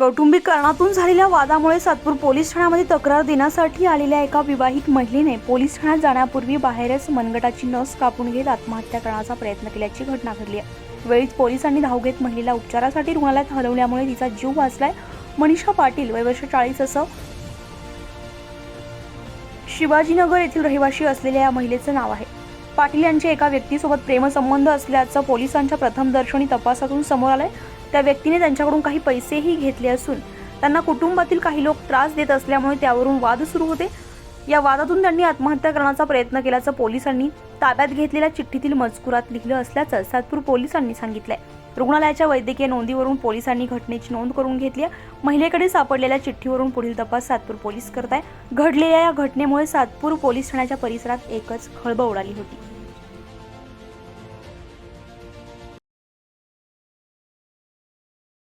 कौटुंबिककरणातून झालेल्या वादामुळे सातपूर पोलीस ठाण्यामध्ये तक्रार देण्यासाठी आलेल्या एका विवाहित महिलेने पोलीस ठाण्यात जाण्यापूर्वी बाहेरच मनगटाची नस कापून घेत आत्महत्या करण्याचा प्रयत्न केल्याची घटना घडली आहे. वेळीच पोलिसांनी धाव घेत महिलेला उपचारासाठी रुग्णालयात हलवल्यामुळे तिचा जीव वाचलाय. मनीषा पाटील वयवर्ष चाळीस असं शिवाजीनगर येथील रहिवाशी असलेल्या या महिलेचं नाव आहे. पाटील यांचे एका व्यक्तीसोबत प्रेमसंबंध असल्याचं पोलिसांच्या प्रथमदर्शनी तपासातून समोर आलंय. त्या व्यक्तीने त्यांच्याकडून काही पैसेही घेतले असून त्यांना कुटुंबातील काही लोक त्रास देत असल्यामुळे त्यावरून वाद सुरू होते. या वादातून त्यांनी आत्महत्या करण्याचा प्रयत्न केल्याचं पोलिसांनी ताब्यात घेतलेल्या चिठ्ठीतील मजकुरात लिहिलं असल्याचं सातपूर पोलिसांनी सांगितलंय. रुग्णालयाच्या वैद्यकीय नोंदीवरून पोलिसांनी घटनेची नोंद करून घेतली आहे. महिलेकडे सापडलेल्या चिठ्ठीवरून पुढील तपास सातपूर पोलीस करत आहे घडलेल्या या घटनेमुळे सातपूर पोलीस ठाण्याच्या परिसरात एकच खळबळ उडाली होती.